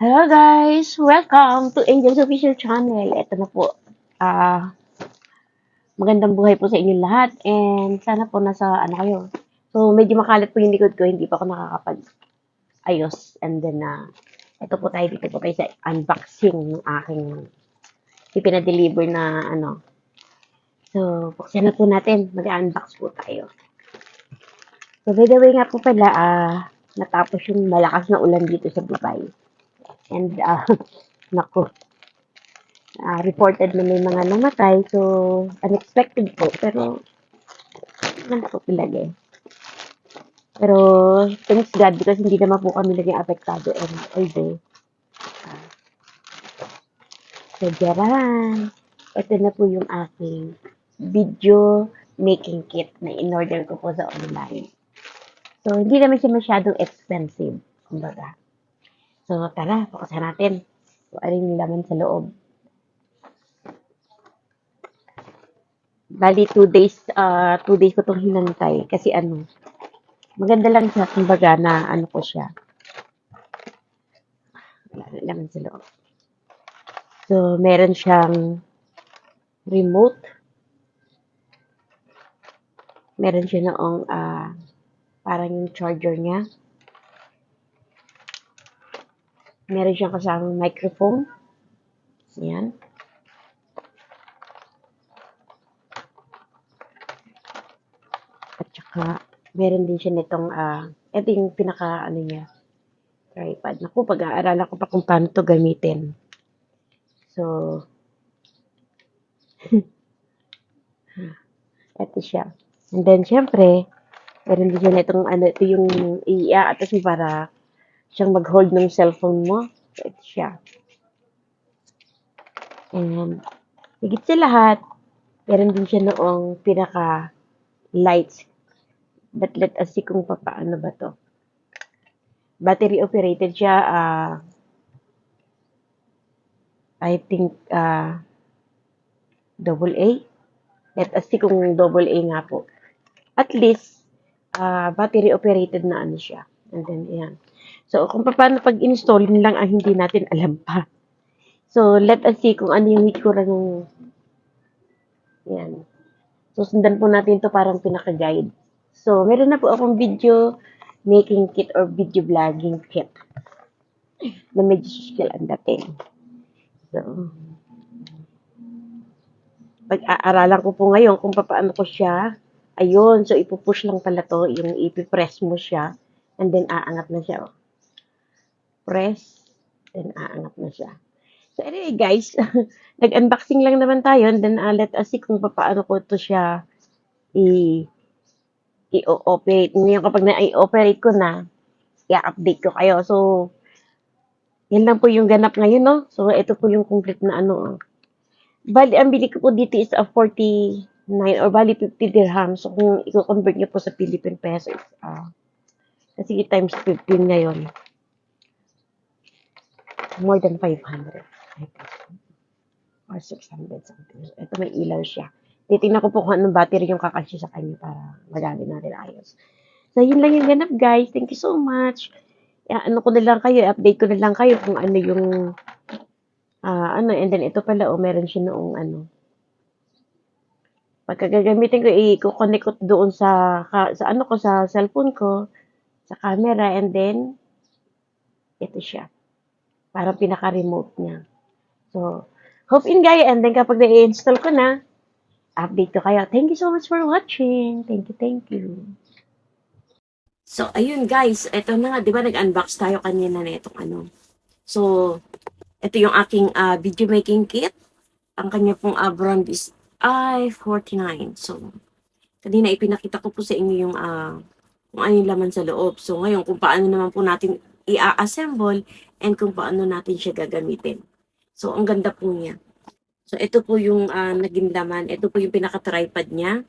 Hello guys! Welcome to Angel's Official Channel. Ito na po. Ah, magandang buhay po sa inyo lahat and sana po nasa ano kayo. So medyo makalat po yung likod ko, hindi pa ako nakakapag ayos. And then uh, ito po tayo dito po tayo sa unboxing ng aking ipinadeliver na ano. So, buksan na po natin. Mag-unbox po tayo. So, by the way nga po pala, ah, natapos yung malakas na ulan dito sa Dubai. And, uh, naku, ah, reported na may mga namatay. So, unexpected po. Pero, ano po pilagay. Pero, thanks God because hindi naman po kami naging apektado and although, so, diyaran. Ito na po yung aking video making kit na in-order ko po sa online. So, hindi naman siya masyadong expensive. Kumbaga. So, tara, buksan natin. So, ano yung laman sa loob. Bali, two days, uh, two days ko itong hinantay. Kasi ano, maganda lang siya, kumbaga, na ano ko siya. Laman sa loob. So, meron siyang remote. Meron siya noong ah, parang yung charger niya. Meron siyang kasamang microphone. Yan. At saka, meron din siya nitong, ah, ito yung pinaka, ano niya, tripod. Naku, pag-aaralan ko pa kung paano to gamitin. So, ito siya. And then, syempre, meron din siya nitong, ano, ito yung i-aatas mo para siyang mag-hold ng cellphone mo. Ito siya. And, higit sa lahat, meron din siya noong pinaka lights. But let us see kung paano ba to. Battery operated siya, ah, I think, ah, double A. Let us see kung double A nga po. At least, ah, battery operated na ano siya. And then, ayan. So, kung paano pag-install, yun lang ang hindi natin alam pa. So, let us see kung ano yung hitsura ng yan. So, sundan po natin to parang pinaka-guide. So, meron na po akong video making kit or video vlogging kit na medyo social ang dating. So, pag-aaralan ko po ngayon kung paano ko siya. Ayun, so ipupush lang pala to, yung ipipress mo siya, and then aangat na siya. oh. Press, then aangat na siya. So anyway guys, nag-unboxing lang naman tayo, and then uh, let us see kung paano ko to siya i i-operate. Ngayon kapag na-i-operate ko na, i-update ko kayo. So, yan lang po yung ganap ngayon, no? So, ito po yung complete na ano, oh. Bali, ang bili ko po dito is a 49 or bali 50 dirham. So, kung i-convert nyo po sa Philippine peso, is, ah, kasi times 15 ngayon. More than 500. Or 600 something. So, ito may ilaw siya. Titingnan ko po kung anong battery yung kakasya sa kanya para magamit natin ayos. So, yun lang yung ganap, guys. Thank you so much. Ya, ano ko na lang kayo, update ko na lang kayo kung ano yung Ah, ano, and then ito pala, oh, meron siya noong ano. Pagka gagamitin ko, i-connect ko doon sa, ka- sa ano ko, sa cellphone ko, sa camera, and then, ito siya. Parang pinaka-remote niya. So, hope in guys, and then kapag na-install ko na, update ko kayo. Thank you so much for watching. Thank you, thank you. So, ayun guys, ito na nga, di ba nag-unbox tayo kanina na itong ano. So, ito yung aking ah, video making kit. Ang kanya pong ah, brand is i49. So, kanina ipinakita ko po sa inyo yung ah, kung ano yung laman sa loob. So, ngayon, kung paano naman po natin i-assemble and kung paano natin siya gagamitin. So, ang ganda po niya. So, ito po yung ah, naging laman. Ito po yung pinaka-tripod niya.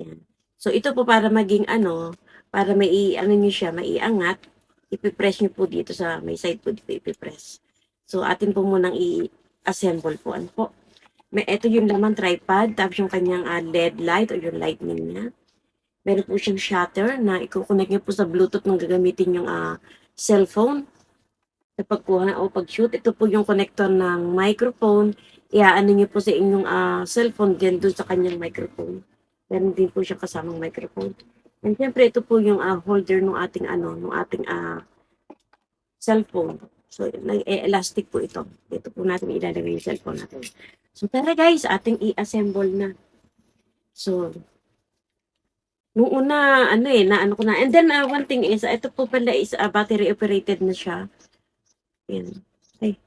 Yan. So, ito po para maging ano, para may i- ano niyo siya, maiangat, ipipress niyo po dito sa may side po dito ipipress. So, atin po munang i-assemble po. Ano po? May, ito yung laman tripod, tapos yung kanyang ah, LED light o yung lightning niya. Meron po siyang shutter na i-connect po sa Bluetooth nung gagamitin yung ah, cellphone. Sa pagkuha o pag-shoot. Ito po yung connector ng microphone. Iaano niyo po sa inyong ah, cellphone din doon sa kanyang microphone. Meron din po siya kasamang microphone. And syempre, ito po yung ah, holder ng ating ano, ng ating ah, cellphone. So, nag-elastic po ito. Ito po natin ilalagay yung cellphone natin. So, tara guys, ating i-assemble na. So, nung una, ano eh, na ano ko na. And then, uh, one thing is, ito po pala is uh, battery operated na siya. Yan. Ay.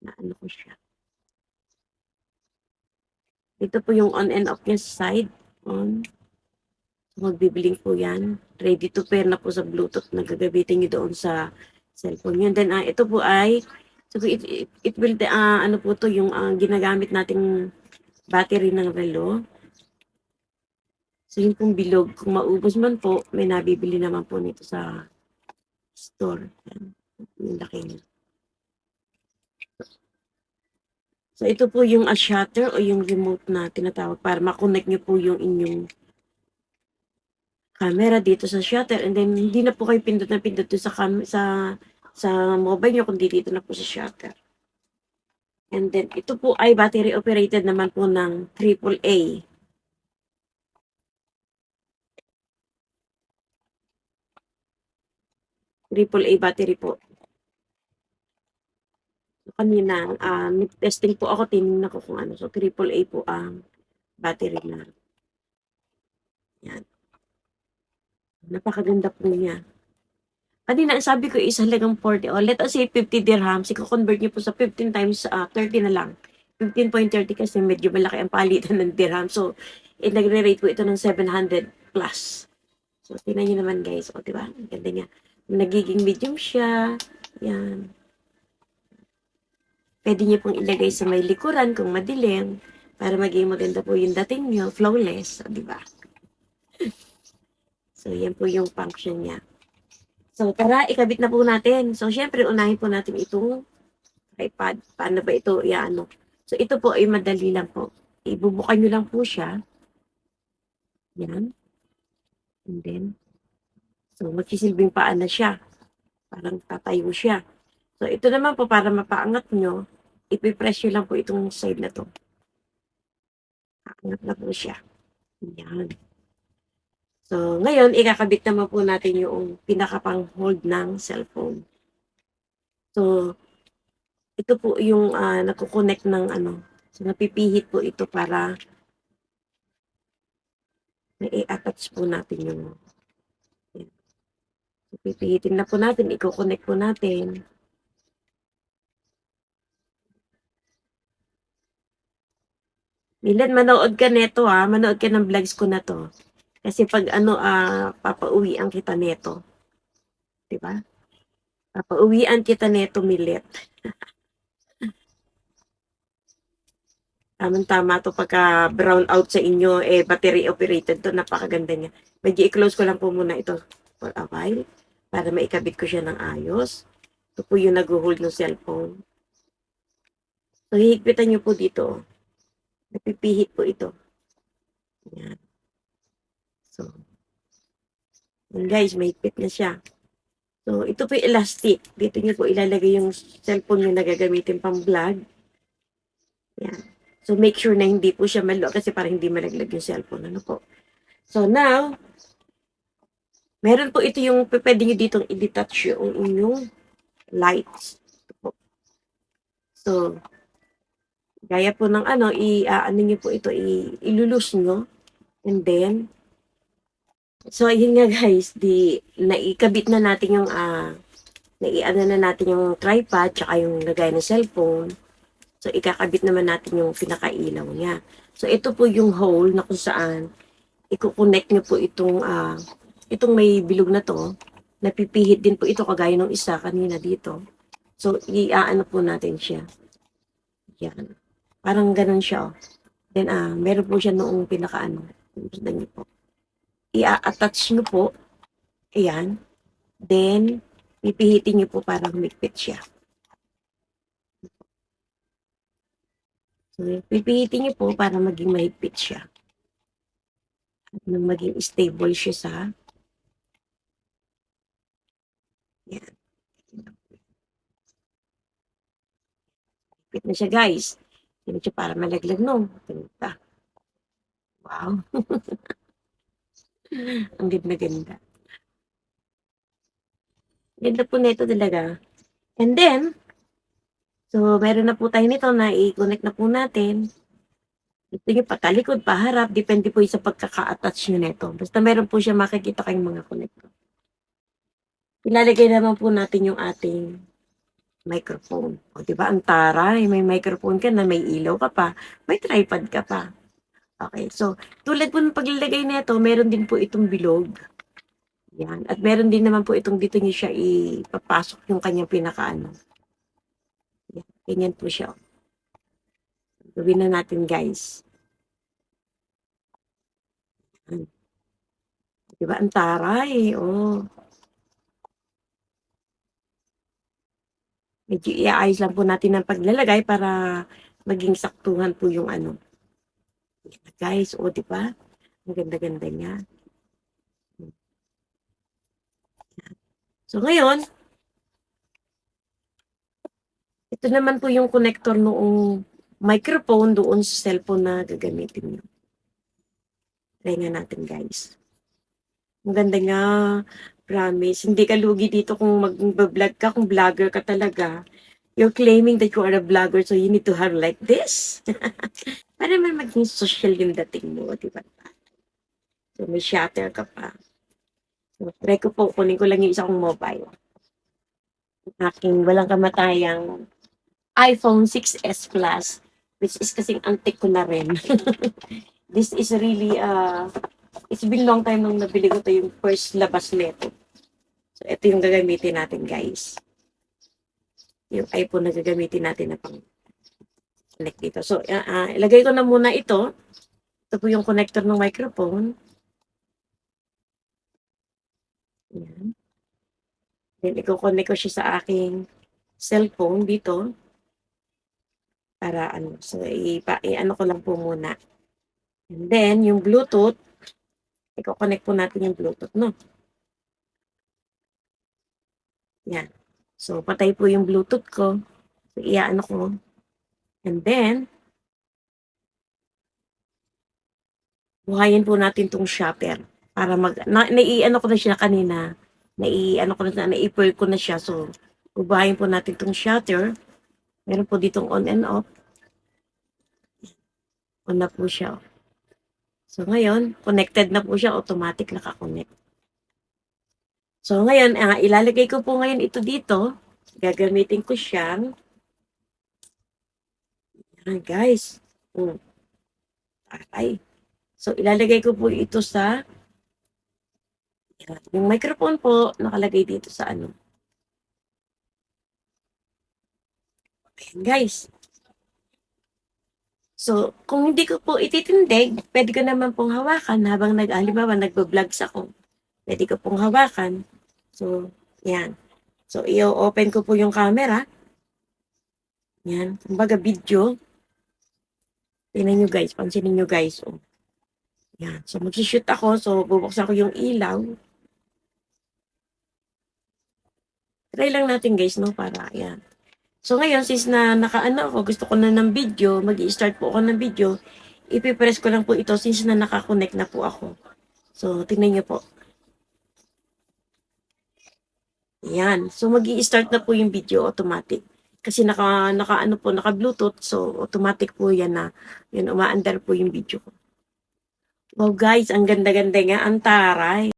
Na ano ko siya. Ito po yung on and off niya side. On. So, magbibiling po yan. Ready to pair na po sa Bluetooth na gagamitin nyo doon sa cellphone yun. Then, ah, ito po ay, so it, it, it will, ah, ano po to, yung ah, ginagamit nating battery ng relo. So, yun pong bilog. Kung maubos man po, may nabibili naman po nito sa store. Yan. Yung laki niya. So, ito po yung a shutter o yung remote na tinatawag para makonect nyo po yung inyong camera dito sa shutter and then hindi na po kayo pindot na pindot sa cam- sa sa mobile nyo kundi dito na po sa shutter. And then ito po ay battery operated naman po ng AAA. AAA battery po. So, kanina, ah testing po ako, tinignan ko kung ano. So, AAA po ang battery na. Yan. Napakaganda po niya. Kanina, ang sabi ko is halagang 40. O, let us say 50 dirhams. Iko-convert niyo po sa 15 times ah, 30 na lang. 15.30 kasi medyo malaki ang palitan ng dirham. So, eh, nagre-rate po ito ng 700 plus. So, tingnan niyo naman guys. O, diba? Ang ganda niya. Nagiging medium siya. Yan. Pwede niyo pong ilagay sa may likuran kung madilim para maging maganda po yung dating niyo. Flawless. O, diba? So, yan po yung function niya. So, tara, ikabit na po natin. So, syempre, unahin po natin itong iPad. Paano ba ito? Iano. So, ito po ay madali lang po. Ibubukan nyo lang po siya. Yan. And then, so, magsisilbing paan na siya. Parang tatayo siya. So, ito naman po, para mapaangat nyo, ipipress nyo lang po itong side na to. Aangat na po siya. Yan. So, ngayon, ikakabit naman po natin yung pinakapang hold ng cellphone. So, ito po yung uh, nakukonect ng ano. So, napipihit po ito para na-attach po natin yung pipihitin na po natin, i-connect po natin. Milan, manood ka neto ha. Manood ka ng vlogs ko na to. Kasi pag ano, ah, papauwian kita neto. 'Di ba? Papauwian kita neto, Milet. Tamang-tama to pagka brown out sa inyo, eh, battery operated to, napakaganda niya. Medyo i-close ko lang po muna ito for a while para maikabit ko siya ng ayos. Ito po yung nag-hold ng cellphone. So, hihigpitan niyo po dito. Napipihit po ito. Yan. So, yun guys, may higpit na siya. So, ito po yung elastic. Dito nyo po ilalagay yung cellphone nyo na gagamitin pang vlog. Yan. So, make sure na hindi po siya malo kasi para hindi malaglag yung cellphone. Ano po? So, now, meron po ito yung pwede nyo ditong i-detach yung inyong lights. So, gaya po ng ano, i, uh, nyo po ito, ilulus nyo. And then, so, yun nga guys, di, naikabit na natin yung, uh, naiano na natin yung tripod, tsaka yung lagay ng cellphone. So, ikakabit naman natin yung pinakailaw niya. So, ito po yung hole na kung saan i-connect nyo po itong, uh, itong may bilog na to. Napipihit din po ito kagaya ng isa kanina dito. So, i-ano po natin siya. Yan. Parang ganun siya. Oh. Then, ah, meron po siya noong pinakaano. Tignan niyo po. I-attach nyo po. Ayan. Then, pipihitin nyo po para humigpit siya. So, pipihitin niyo po para maging mahigpit siya. At maging stable siya sa yan. Kapit na siya, guys. Hindi siya para malaglag, no? Ganda. Wow. Ang ganda ganda. Po nito talaga. And then, so meron na po tayo nito na i-connect na po natin. Ito yung patalikod, paharap, depende po sa pagkaka-attach nyo nito. Basta meron po siya makikita kayong mga connector. Ilalagay naman po natin yung ating microphone. O, di ba? Ang taray, may microphone ka na, may ilaw ka pa, may tripod ka pa. Okay, so, tulad po ng paglalagay nito, meron din po itong bilog. Yan. At meron din naman po itong dito niyo siya ipapasok yung kanyang pinakaano. Yan. Ganyan po siya. Gawin na natin, guys. Yan. Diba? Ang taray. Oh. Medyo iayos lang po natin ang paglalagay para maging saktuhan po yung ano. Guys, oh, di ba? Ang ganda-ganda niya. So, ngayon, ito naman po yung connector noong microphone doon sa cellphone na gagamitin nyo. Try nga natin, guys. Ang ganda nga, promise. Hindi ka lugi dito kung mag-vlog ka, kung vlogger ka talaga. You're claiming that you are a vlogger, so you need to have like this. Para naman maging social yung dating mo, di ba? So, may shutter ka pa. So, try ko po, kunin ko lang yung isa kong mobile. Aking walang kamatayang iPhone 6s Plus, which is kasing antik ko na rin. This is really, uh, it's been long time nung nabili ko to yung first labas nito. So, ito yung gagamitin natin, guys. Yung iPhone na gagamitin natin na pang connect dito. So, uh, uh, ilagay ko na muna ito. Ito po yung connector ng microphone. Yan. Then, i-connect ko siya sa aking cellphone dito. Para ano, so i-ano ko lang po muna. And then, yung Bluetooth, i-connect po natin yung Bluetooth, no? Yan. So, patay po yung Bluetooth ko. So, i-ano ko. And then, buhayin po natin tong shutter para mag na, nai-ano ko na siya kanina nai-ano ko na nai-pearl ko na siya so bubahin po natin tong shutter meron po ditong on and off on na po siya so ngayon connected na po siya automatic naka-connect so ngayon uh, ilalagay ko po ngayon ito dito gagamitin ko siyang yan guys mm. Aray. So, ilalagay ko po ito sa. Yung microphone po, nakalagay dito sa ano. Ayan, guys. So, kung hindi ko po ititindig, pwede ko naman pong hawakan habang nag, halimbawa, nagbo-vlogs ako. Pwede ko pong hawakan. So, yan. So, i-open ko po yung camera. Yan. Kumbaga, video. Tingnan nyo guys, pansinin nyo guys. Oh. Yan. So, mag-shoot ako. So, bubuksan ko yung ilaw. Try lang natin guys, no? Para, yan. So, ngayon, since na nakaano ako, gusto ko na ng video, mag start po ako ng video, ipipress ko lang po ito since na nakakonect na po ako. So, tingnan nyo po. Yan. So, mag start na po yung video automatic. Kasi naka, naka ano po, naka Bluetooth. So, automatic po yan na, yun, umaandar po yung video ko. Wow guys, ang ganda-ganda nga, ang taray.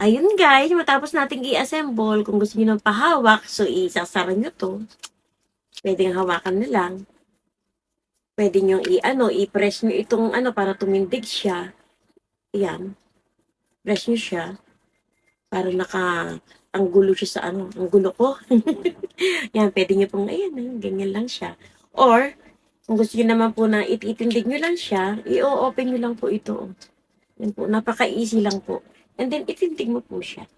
Ayun guys, matapos nating i-assemble, kung gusto niyo ng pahawak, so isasara nyo to. Pwede nga hawakan na lang. Pwede nyo i-ano, i-press nyo itong ano para tumindig siya. Ayan. Press nyo siya. Para naka, ang gulo siya sa ano, ang gulo ko. Yan, pwede nyo pong, ayan, ganyan lang siya. Or, kung gusto nyo naman po na ititindig nyo lang siya, i-open nyo lang po ito. Yan po, napaka-easy lang po. And then, itindig mo po siya.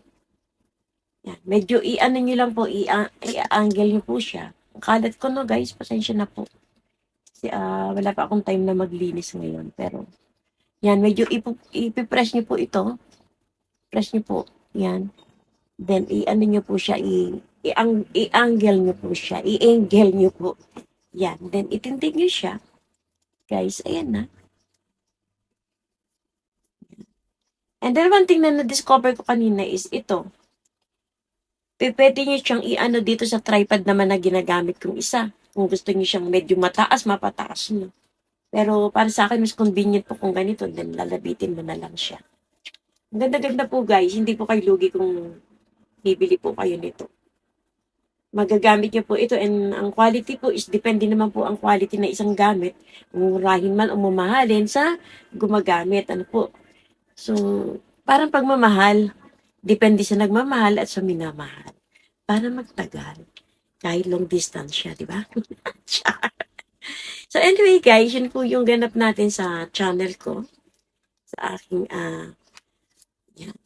Yan, medyo i-ano nyo lang po, i-angle nyo po siya. Kalat ko no guys, pasensya na po. Kasi uh, wala pa akong time na maglinis ngayon. Pero, yan, medyo ipipress nyo po ito. Press nyo po, yan. Then, i-ano nyo po siya, i-angle nyo po siya. I-angle nyo po. Yan. Then, itindig nyo siya. Guys, ayan na. And then, one thing na na-discover ko kanina is ito. Pwede nyo siyang i-ano dito sa tripod naman na ginagamit kong isa. Kung gusto nyo siyang medyo mataas, mapataas nyo. Pero para sa akin, mas convenient po kung ganito. Then, lalabitin mo na lang siya. Ang ganda-ganda po guys. Hindi po kayo lugi kung bibili po kayo nito. Magagamit niyo po ito and ang quality po is depende naman po ang quality na isang gamit. Murahin man o mamahalin sa gumagamit. Ano po. So, parang pagmamahal, depende sa nagmamahal at sa minamahal. Para magtagal. Kahit long distance siya, di ba? So anyway guys, yun po yung ganap natin sa channel ko. Sa aking, ah, yan.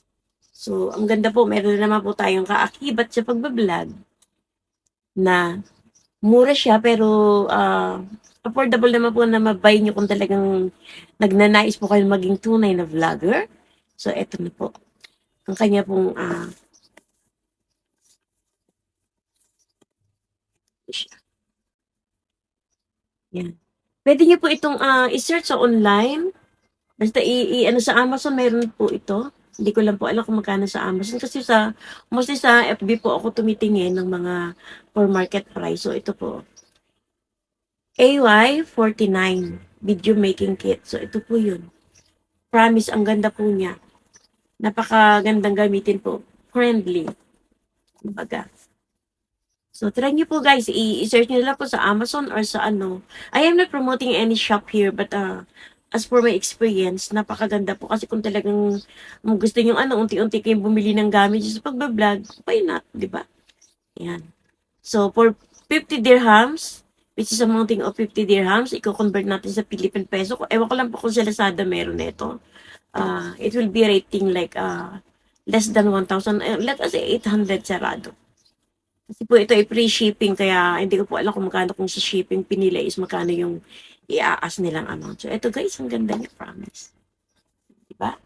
So, ang ganda po, meron na naman po tayong kaakibat sa pagbablog na mura siya pero ah, affordable naman po na mabay nyo kung talagang nagnanais po kayo maging tunay na vlogger. So, eto na po. Ang kanya pong siya. Yan. Pwede niyo po itong ah, i-search sa online. Basta i, i- ano sa Amazon meron po ito. Hindi ko lang po alam kung magkano sa Amazon kasi sa mostly sa FB po ako tumitingin ng mga for market price. So ito po. AY49 video making kit. So ito po 'yun. Promise ang ganda po niya. Napakagandang gamitin po. Friendly. Kumbaga. So, try nyo po guys, i-search nyo lang po sa Amazon or sa ano. I am not promoting any shop here, but uh, as for my experience, napakaganda po. Kasi kung talagang kung gusto nyo ano, unti-unti kayong bumili ng gamit sa pagbablog, why not, di ba? Yan. So, for 50 dirhams, which is amounting of 50 dirhams, i-convert natin sa Philippine peso. Ewan ko lang po kung sa Lazada meron nito. Uh, it will be rating like uh, less than 1,000, uh, let us say 800 sarado. Kasi po ito ay free shipping kaya hindi ko po alam kung magkano kung sa shipping pinila is magkano yung i-aas nilang amount. So ito guys, ang ganda niya, promise. Diba?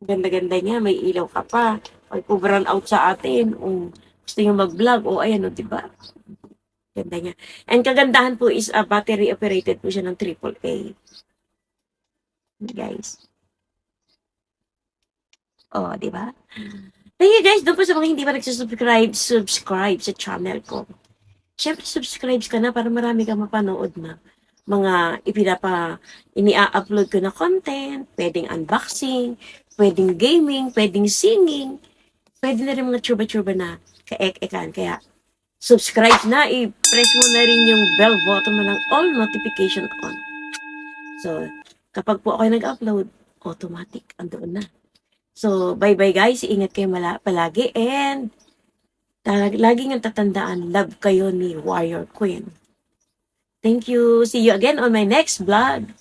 Ang ganda-ganda niya, may ilaw ka pa. Pag brown out sa atin, o gusto nyo mag-vlog, o ayan o, diba? Ganda niya. And kagandahan po is uh, battery operated po siya ng AAA. Guys. Oh, di ba? Thank you guys, doon po sa mga hindi pa nagsusubscribe, subscribe sa channel ko. Siyempre, subscribe ka na para marami kang mapanood na mga ipinapa, ini-upload ko na content, pwedeng unboxing, pwedeng gaming, pwedeng singing, pwede na rin mga chuba-chuba na kaek-ekan. Kaya, subscribe na, i-press mo na rin yung bell button mo ng all notification on. So, kapag po ako nag-upload, automatic, andoon na. So, bye-bye guys. Ingat kayo mala- palagi. And, ta- lagi niyong tatandaan, love kayo ni Warrior Queen. Thank you. See you again on my next vlog.